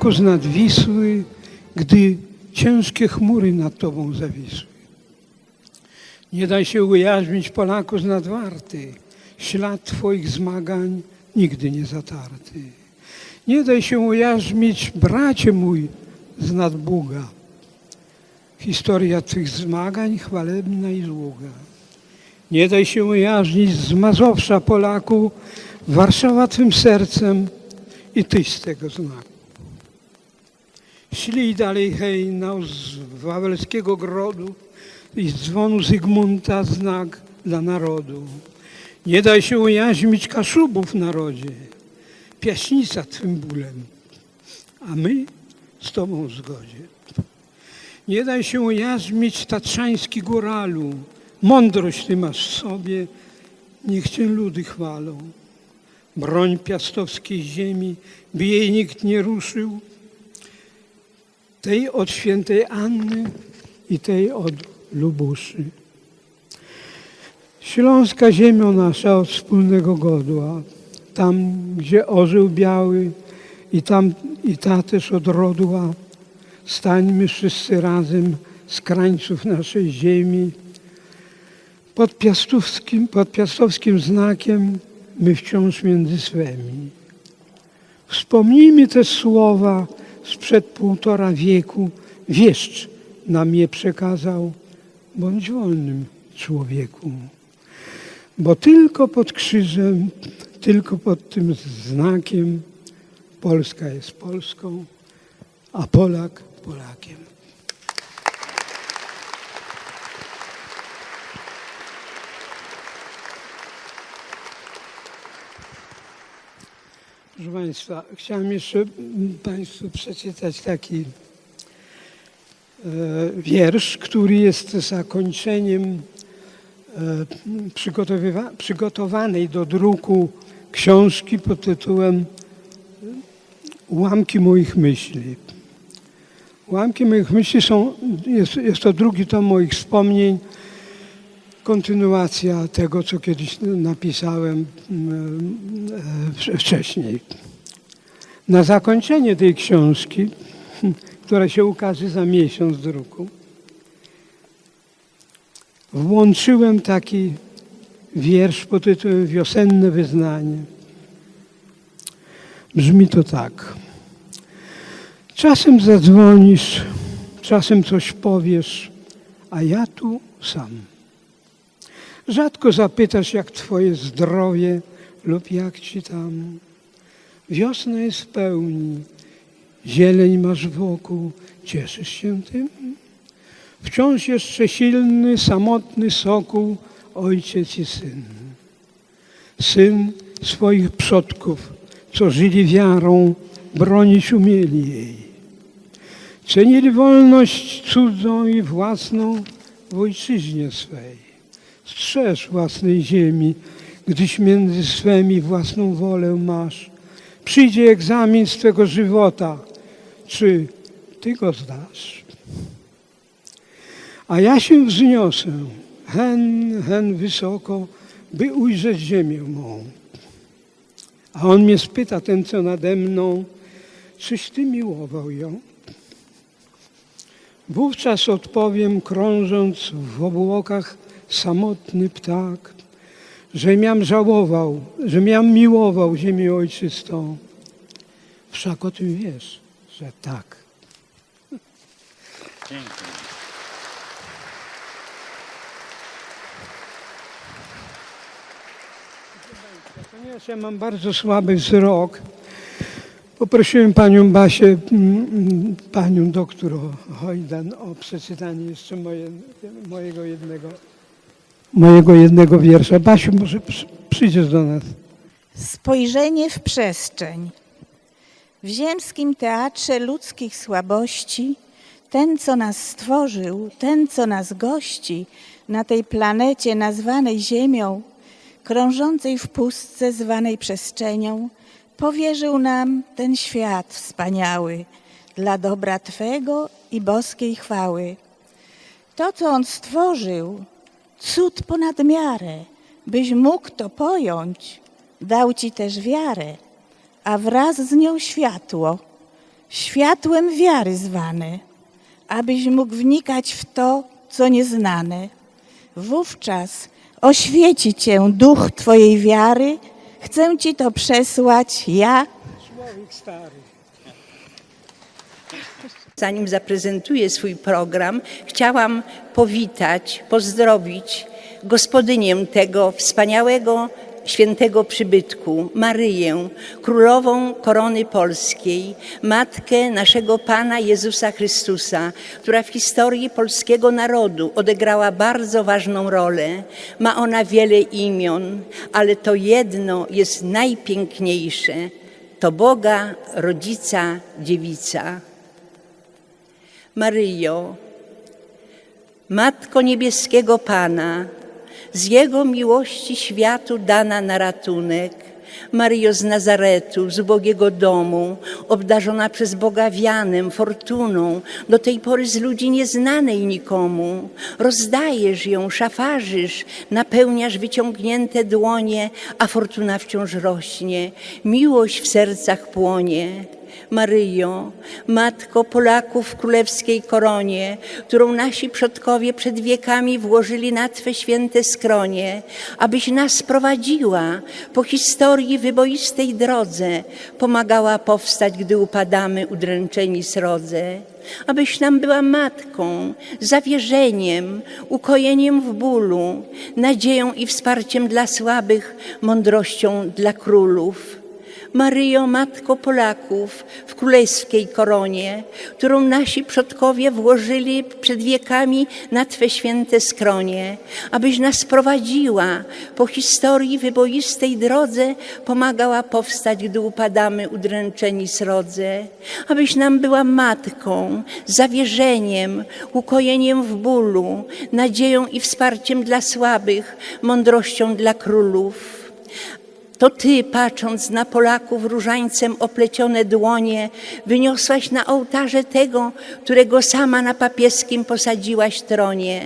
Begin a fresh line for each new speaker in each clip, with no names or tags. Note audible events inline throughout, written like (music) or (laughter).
rodaku z nad Wisły, gdy ciężkie chmury nad tobą zawisły. Nie daj się ujarzmić Polaku z nadwarty, ślad twoich zmagań nigdy nie zatarty. Nie daj się ujarzmić, bracie mój, z nadbuga. Historia twych zmagań chwalebna i długa. Nie daj się ujarzmić z Mazowsza, Polaku, Warszawa twym sercem i tyś z tego znaku. Ślij dalej hejnał z wawelskiego grodu i z dzwonu Zygmunta znak dla narodu. Nie daj się ujaźmić Kaszubów w narodzie, piaśnica twym bólem, a my z tobą w zgodzie. Nie daj się ujarzmić tatrzański góralu, mądrość ty masz w sobie, niech cię ludy chwalą. Broń piastowskiej ziemi, by jej nikt nie ruszył, tej od świętej Anny i tej od Lubuszy. Śląska ziemio nasza od wspólnego godła, tam gdzie orzeł biały i tam i ta też od rodła, stańmy wszyscy razem z krańców naszej ziemi. Pod piastowskim, pod piastowskim znakiem my wciąż między swemi. Wspomnijmy te słowa sprzed półtora wieku. Wieszcz nam je przekazał, bądź wolnym człowieku. Bo tylko pod krzyżem, tylko pod tym znakiem Polska jest Polską, a Polak Polakiem. Proszę Państwa, chciałem jeszcze mm, Państwu przeczytać taki e, wiersz, który jest zakończeniem e, przygotowanej do druku książki pod tytułem Ułamki moich myśli. Ułamki moich myśli są, jest, jest to drugi tom moich wspomnień, kontynuacja tego, co kiedyś napisałem mm, e, wcześniej. Na zakończenie tej książki, (laughs) która się ukaże za miesiąc druku, włączyłem taki wiersz pod tytułem Wiosenne wyznanie. Brzmi to tak. Czasem zadzwonisz, czasem coś powiesz, a ja tu sam. Rzadko zapytasz, jak twoje zdrowie lub jak ci tam. Wiosna jest w pełni, zieleń masz wokół, cieszysz się tym? Wciąż jeszcze silny, samotny sokół, ojciec i syn. Syn swoich przodków, co żyli wiarą, bronić umieli jej. Cenili wolność cudzą i własną w ojczyźnie swej. Strzeż własnej ziemi, gdyś między swemi własną wolę masz. Przyjdzie egzamin z twego żywota, czy ty go zdasz. A ja się wzniosę, hen, hen wysoko, by ujrzeć ziemię mą. A on mnie spyta, ten co nade mną, czyś ty miłował ją? Wówczas odpowiem, krążąc w obłokach samotny ptak, że miam żałował, że miam miłował ziemię ojczystą. Wszak o tym wiesz, że tak.
Dziękuję.
Ponieważ ja mam bardzo słaby wzrok, poprosiłem panią Basię, panią doktor Hojdan o przeczytanie jeszcze moje, mojego jednego mojego jednego wiersza. Basiu, może przy- przyjdziesz do nas.
Spojrzenie w przestrzeń. W ziemskim teatrze ludzkich słabości ten, co nas stworzył, ten, co nas gości na tej planecie nazwanej Ziemią, krążącej w pustce zwanej przestrzenią, powierzył nam ten świat wspaniały dla dobra Twego i boskiej chwały. To, co On stworzył, cud ponad miarę, byś mógł to pojąć, dał Ci też wiarę, a wraz z nią światło, światłem wiary zwany, abyś mógł wnikać w to, co nieznane. Wówczas oświeci cię duch Twojej wiary. Chcę Ci to przesłać ja,
Człowiek stary.
Zanim zaprezentuję swój program, chciałam powitać, pozdrowić gospodynię tego wspaniałego świętego przybytku, Maryję, królową korony polskiej, matkę naszego Pana Jezusa Chrystusa, która w historii polskiego narodu odegrała bardzo ważną rolę. Ma ona wiele imion, ale to jedno jest najpiękniejsze. To Boga, rodzica, dziewica. Maryjo, Matko Niebieskiego Pana, z Jego miłości światu dana na ratunek, Maryjo z Nazaretu, z ubogiego domu, obdarzona przez Boga wianem, fortuną, do tej pory z ludzi nieznanej nikomu. Rozdajesz ją, szafarzysz, napełniasz wyciągnięte dłonie, a fortuna wciąż rośnie, miłość w sercach płonie. Maryjo, Matko Polaków w królewskiej koronie, którą nasi przodkowie przed wiekami włożyli na Twe święte skronie, abyś nas prowadziła po historii wyboistej drodze, pomagała powstać, gdy upadamy udręczeni srodze. Abyś nam była matką, zawierzeniem, ukojeniem w bólu, nadzieją i wsparciem dla słabych, mądrością dla królów. Maryjo, Matko Polaków w królewskiej koronie, którą nasi przodkowie włożyli przed wiekami na Twe święte skronie, abyś nas prowadziła po historii wyboistej drodze, pomagała powstać, gdy upadamy udręczeni srodze, abyś nam była matką, zawierzeniem, ukojeniem w bólu, nadzieją i wsparciem dla słabych, mądrością dla królów. To Ty, patrząc na Polaków różańcem oplecione dłonie, wyniosłaś na ołtarze tego, którego sama na papieskim posadziłaś tronie.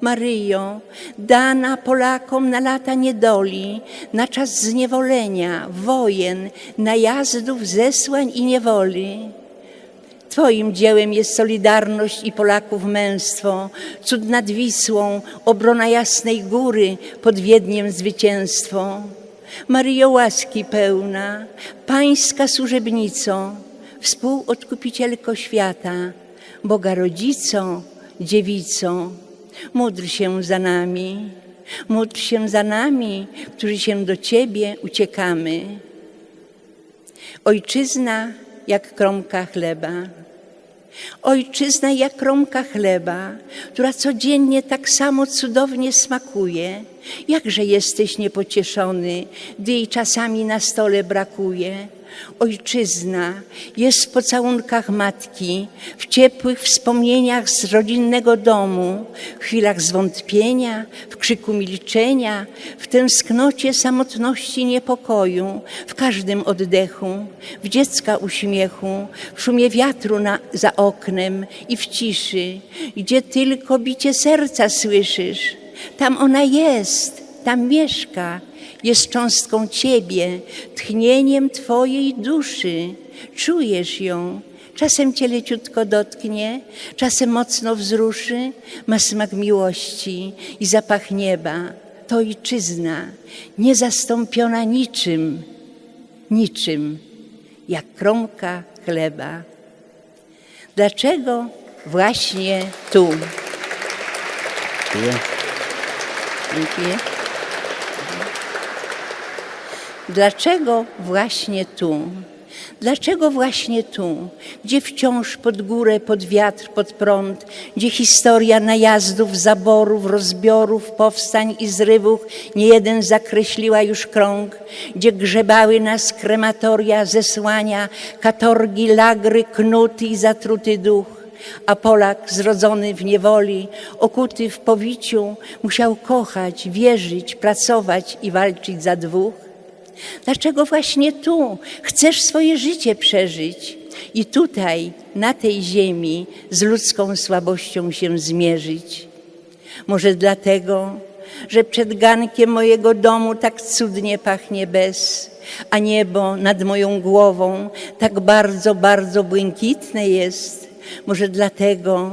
Maryjo, dana Polakom na lata niedoli, na czas zniewolenia, wojen, najazdów, zesłań i niewoli. Twoim dziełem jest solidarność i Polaków męstwo, cud nad Wisłą, obrona Jasnej Góry, pod Wiedniem zwycięstwo. Maryjo łaski pełna, Pańska służebnico, współodkupicielko świata, Boga rodzico, dziewico, módl się za nami, módl się za nami, którzy się do Ciebie uciekamy. Ojczyzna jak kromka chleba. Ojczyzna jak kromka chleba, która codziennie tak samo cudownie smakuje. Jakże jesteś niepocieszony, gdy jej czasami na stole brakuje. Ojczyzna jest w pocałunkach matki, w ciepłych wspomnieniach z rodzinnego domu, w chwilach zwątpienia, w krzyku milczenia, w tęsknocie samotności niepokoju, w każdym oddechu, w dziecka uśmiechu, w szumie wiatru na, za oknem i w ciszy, gdzie tylko bicie serca słyszysz. Tam ona jest, tam mieszka, jest cząstką Ciebie, tchnieniem Twojej duszy. Czujesz ją. Czasem Cię leciutko dotknie, czasem mocno wzruszy, ma smak miłości i zapach nieba. To ojczyzna, niezastąpiona niczym, niczym, jak kromka chleba. Dlaczego właśnie tu?
Dziękuję.
Dziękuję. Dlaczego właśnie tu? Dlaczego właśnie tu, gdzie wciąż pod górę, pod wiatr, pod prąd, gdzie historia najazdów, zaborów, rozbiorów, powstań i zrywów nie jeden zakreśliła już krąg, gdzie grzebały nas krematoria, zesłania, katorgi, lagry, knuty i zatruty duch, a Polak zrodzony w niewoli, okuty w powiciu, musiał kochać, wierzyć, pracować i walczyć za dwóch? Dlaczego właśnie tu chcesz swoje życie przeżyć i tutaj, na tej ziemi, z ludzką słabością się zmierzyć? Może dlatego, że przed gankiem mojego domu tak cudnie pachnie bez, a niebo nad moją głową tak bardzo, bardzo błękitne jest. Może dlatego,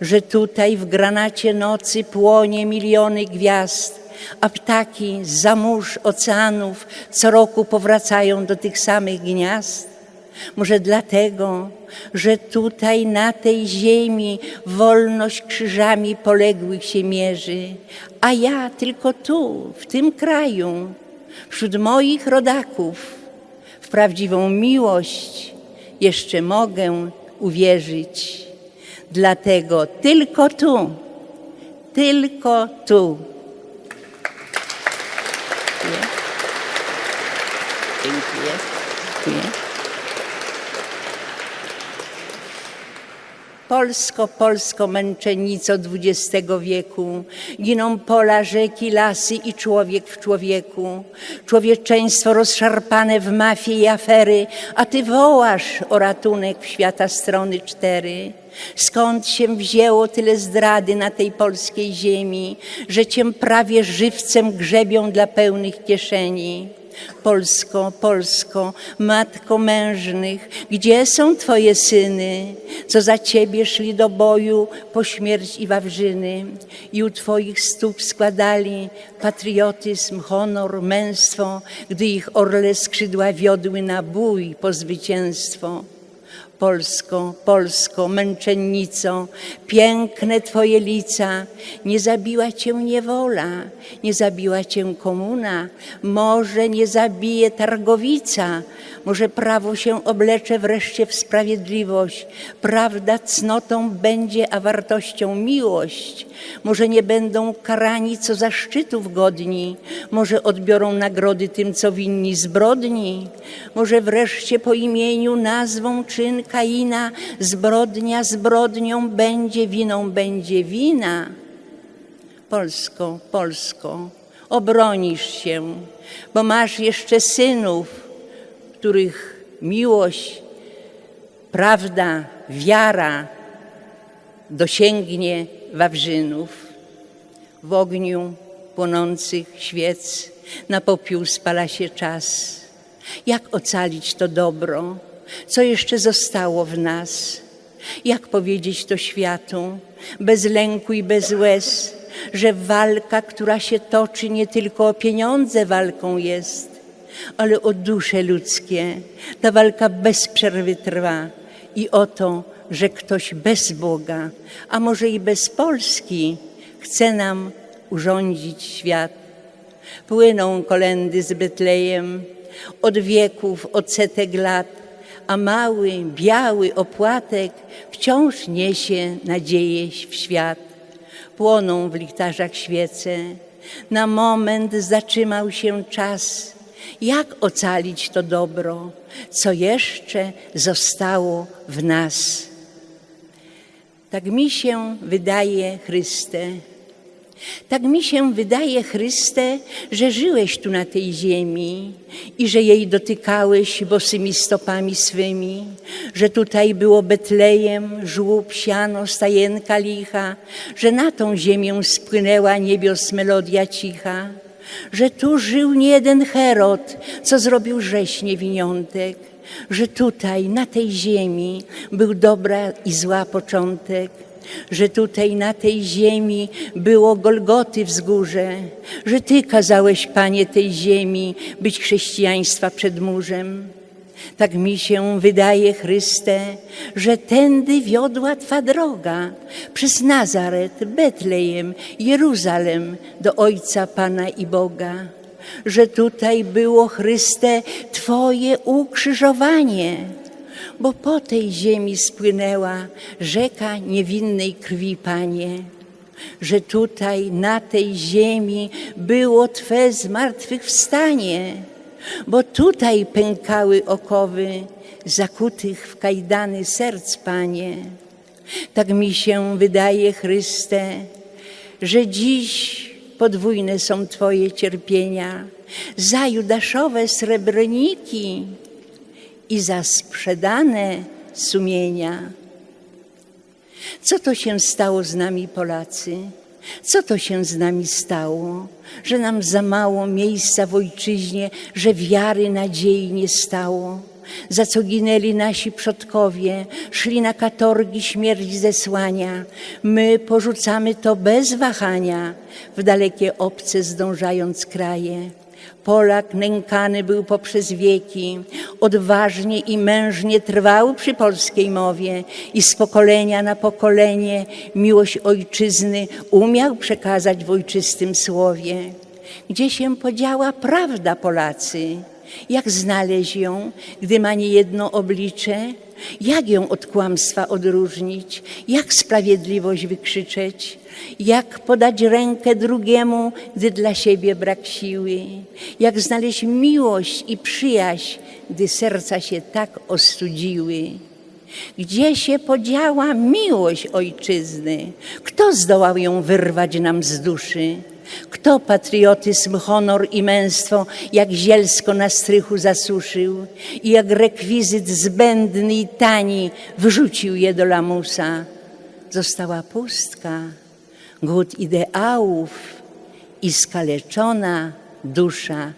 że tutaj w granacie nocy płonie miliony gwiazd, a ptaki z mórz oceanów co roku powracają do tych samych gniazd. Może dlatego, że tutaj na tej ziemi wolność krzyżami poległych się mierzy, a ja tylko tu, w tym kraju, wśród moich rodaków, w prawdziwą miłość jeszcze mogę uwierzyć. Dlatego tylko tu, tylko tu. Dziękuję. Dziękuję. Polsko, Polsko, męczennico XX wieku, giną pola, rzeki, lasy i człowiek w człowieku. Człowieczeństwo rozszarpane w mafie i afery, a ty wołasz o ratunek w świata strony cztery. Skąd się wzięło tyle zdrady na tej polskiej ziemi, że cię prawie żywcem grzebią dla pełnych kieszeni? Polsko, Polsko, matko mężnych, gdzie są Twoje syny, co za Ciebie szli do boju po śmierć i wawrzyny i u Twoich stóp składali patriotyzm, honor, męstwo, gdy ich orle skrzydła wiodły na bój po zwycięstwo. Polsko, Polsko, męczennico, piękne Twoje lica, nie zabiła Cię niewola, nie zabiła Cię komuna, może nie zabije targowica, może prawo się oblecze wreszcie w sprawiedliwość, prawda cnotą będzie, a wartością miłość. Może nie będą karani, co zaszczytów godni, może odbiorą nagrody tym, co winni zbrodni, może wreszcie po imieniu nazwą czyn Kaina, zbrodnia zbrodnią będzie, winą będzie wina. Polsko, Polsko, obronisz się, bo masz jeszcze synów, których miłość, prawda, wiara dosięgnie Wawrzynów. W ogniu płonących świec na popiół spala się czas. Jak ocalić to dobro, co jeszcze zostało w nas? Jak powiedzieć to światu, bez lęku i bez łez, że walka, która się toczy, nie tylko o pieniądze walką jest, ale o dusze ludzkie. Ta walka bez przerwy trwa i o to, że ktoś bez Boga, a może i bez Polski, chce nam urządzić świat. Płyną kolendy z Betlejem od wieków, od setek lat, a mały, biały opłatek wciąż niesie nadzieję w świat. Płoną w lichtarzach świece. Na moment zatrzymał się czas. Jak ocalić to dobro, co jeszcze zostało w nas? Tak mi się wydaje, Chryste, tak mi się wydaje, Chryste, że żyłeś tu na tej ziemi i że jej dotykałeś bosymi stopami swymi, że tutaj było Betlejem, żłób, siano, stajenka licha, że na tą ziemię spłynęła niebios melodia cicha, że tu żył nie jeden Herod, co zrobił rzeź niewiniątek, że tutaj, na tej ziemi, był dobra i zła początek, że tutaj na tej ziemi było Golgoty wzgórze, że Ty kazałeś, Panie, tej ziemi być chrześcijaństwa przedmurzem. Tak mi się wydaje, Chryste, że tędy wiodła Twa droga przez Nazaret, Betlejem, Jeruzalem do Ojca Pana i Boga. Że tutaj było, Chryste, Twoje ukrzyżowanie, bo po tej ziemi spłynęła rzeka niewinnej krwi, Panie. Że tutaj, na tej ziemi było Twe zmartwychwstanie, bo tutaj pękały okowy zakutych w kajdany serc, Panie. Tak mi się wydaje, Chryste, że dziś podwójne są Twoje cierpienia za judaszowe srebrniki i za sprzedane sumienia. Co to się stało z nami, Polacy? Co to się z nami stało, że nam za mało miejsca w ojczyźnie, że wiary nadziei nie stało? Za co ginęli nasi przodkowie, szli na katorgi śmierć zesłania. My porzucamy to bez wahania, w dalekie obce zdążając kraje. Polak nękany był poprzez wieki, odważnie i mężnie trwał przy polskiej mowie i z pokolenia na pokolenie miłość ojczyzny umiał przekazać w ojczystym słowie. Gdzie się podziała prawda, Polacy? Jak znaleźć ją, gdy ma niejedno oblicze? Jak ją od kłamstwa odróżnić? Jak sprawiedliwość wykrzyczeć? Jak podać rękę drugiemu, gdy dla siebie brak siły? Jak znaleźć miłość i przyjaźń, gdy serca się tak ostudziły? Gdzie się podziała miłość ojczyzny? Kto zdołał ją wyrwać nam z duszy? Kto patriotyzm, honor i męstwo jak zielsko na strychu zasuszył i jak rekwizyt zbędny i tani wrzucił je do lamusa? Została pustka, głód ideałów i skaleczona dusza.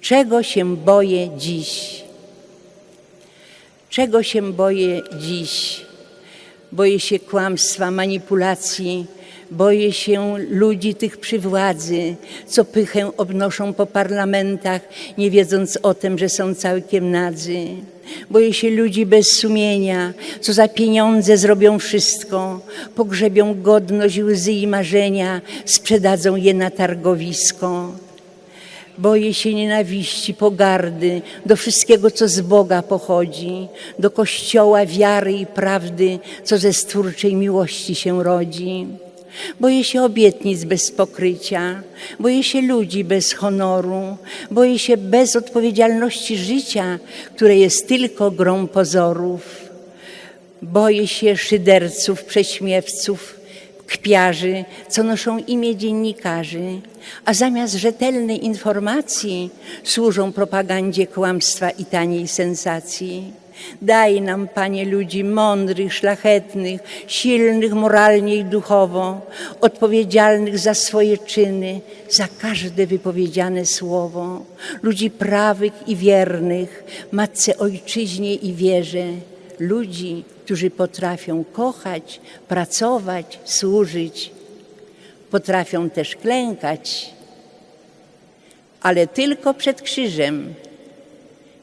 Czego się boję dziś? Czego się boję dziś? Boję się kłamstwa, manipulacji, boję się ludzi tych przy władzy, co pychę obnoszą po parlamentach, nie wiedząc o tym, że są całkiem nadzy. Boję się ludzi bez sumienia, co za pieniądze zrobią wszystko, pogrzebią godność, łzy i marzenia, sprzedadzą je na targowisko. Boję się nienawiści, pogardy, do wszystkiego, co z Boga pochodzi, do Kościoła, wiary i prawdy, co ze stwórczej miłości się rodzi. Boję się obietnic bez pokrycia, boję się ludzi bez honoru, boję się bez odpowiedzialności życia, które jest tylko grą pozorów. Boję się szyderców, prześmiewców, kpiarzy, co noszą imię dziennikarzy, a zamiast rzetelnej informacji służą propagandzie kłamstwa i taniej sensacji. Daj nam, Panie, ludzi mądrych, szlachetnych, silnych moralnie i duchowo, odpowiedzialnych za swoje czyny, za każde wypowiedziane słowo, ludzi prawych i wiernych, Matce Ojczyźnie i wierze, ludzi, którzy potrafią kochać, pracować, służyć. Potrafią też klękać, ale tylko przed krzyżem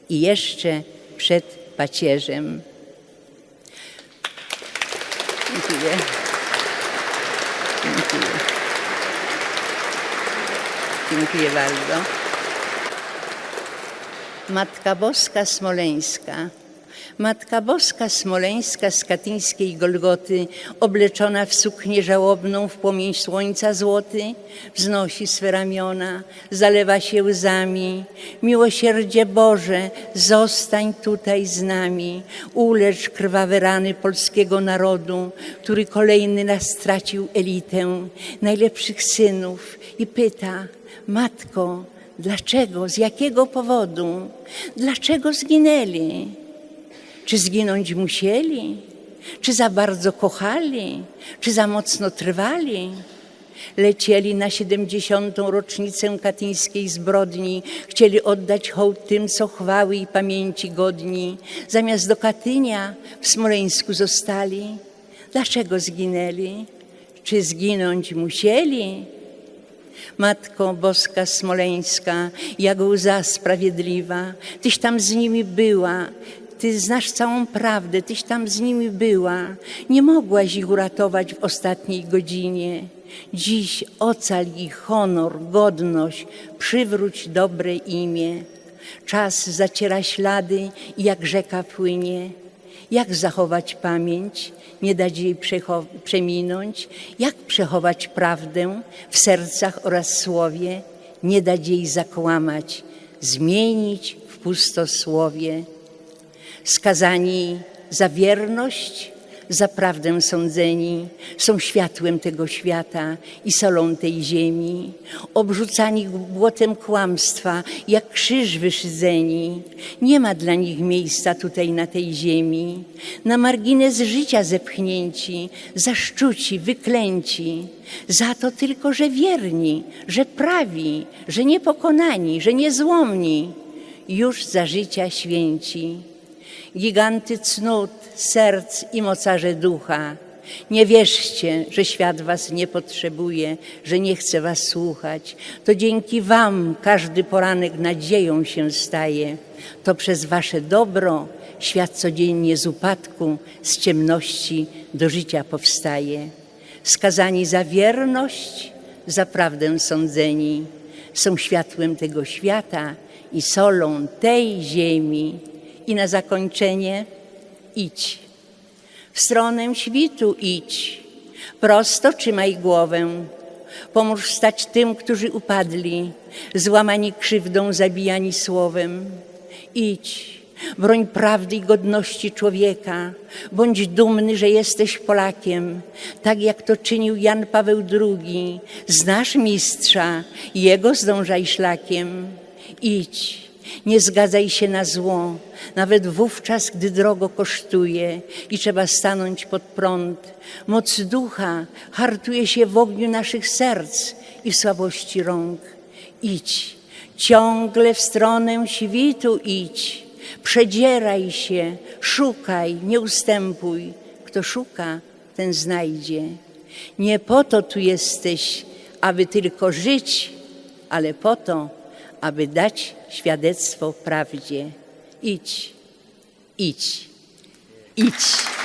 i jeszcze przed pacierzem. Dziękuję. Dziękuję. Dziękuję bardzo. Matka Boska Smoleńska. Matka Boska Smoleńska z katyńskiej Golgoty, obleczona w suknię żałobną w płomień słońca złoty, wznosi swe ramiona, zalewa się łzami. Miłosierdzie Boże, zostań tutaj z nami, ulecz krwawe rany polskiego narodu, który kolejny nas stracił elitę, najlepszych synów i pyta, Matko, dlaczego, z jakiego powodu, dlaczego zginęli? Czy zginąć musieli? Czy za bardzo kochali? Czy za mocno trwali? Lecieli na 70. rocznicę katyńskiej zbrodni, chcieli oddać hołd tym, co chwały i pamięci godni. Zamiast do Katynia w Smoleńsku zostali. Dlaczego zginęli? Czy zginąć musieli? Matko Boska Smoleńska, jak łza sprawiedliwa, Tyś tam z nimi była, Ty znasz całą prawdę, Tyś tam z nimi była. Nie mogłaś ich uratować w ostatniej godzinie. Dziś ocal ich honor, godność, przywróć dobre imię. Czas zaciera ślady i jak rzeka płynie. Jak zachować pamięć, nie dać jej przeminąć? Jak przechować prawdę w sercach oraz słowie, nie dać jej zakłamać, zmienić w pustosłowie? Skazani za wierność, za prawdę sądzeni, są światłem tego świata i solą tej ziemi, obrzucani błotem kłamstwa, jak krzyż wyszydzeni. Nie ma dla nich miejsca tutaj na tej ziemi, na margines życia zepchnięci, zaszczuci, wyklęci. Za to tylko, że wierni, że prawi, że niepokonani, że niezłomni, już za życia święci giganty cnót, serc i mocarze ducha. Nie wierzcie, że świat was nie potrzebuje, że nie chce was słuchać. To dzięki wam każdy poranek nadzieją się staje. To przez wasze dobro świat codziennie z upadku, z ciemności do życia powstaje. Skazani za wierność, za prawdę sądzeni, są światłem tego świata i solą tej ziemi. I na zakończenie idź. W stronę świtu idź. Prosto trzymaj głowę. Pomóż wstać tym, którzy upadli, złamani krzywdą, zabijani słowem. Idź. Broń prawdy i godności człowieka. Bądź dumny, że jesteś Polakiem, tak jak to czynił Jan Paweł II. Znasz mistrza, jego zdążaj szlakiem. Idź. Nie zgadzaj się na zło, nawet wówczas, gdy drogo kosztuje i trzeba stanąć pod prąd. Moc ducha hartuje się w ogniu naszych serc i w słabości rąk. Idź, ciągle w stronę świtu idź, przedzieraj się, szukaj, nie ustępuj. Kto szuka, ten znajdzie. Nie po to tu jesteś, aby tylko żyć, ale po to, aby dać świadectwo prawdzie. Idź, idź, idź.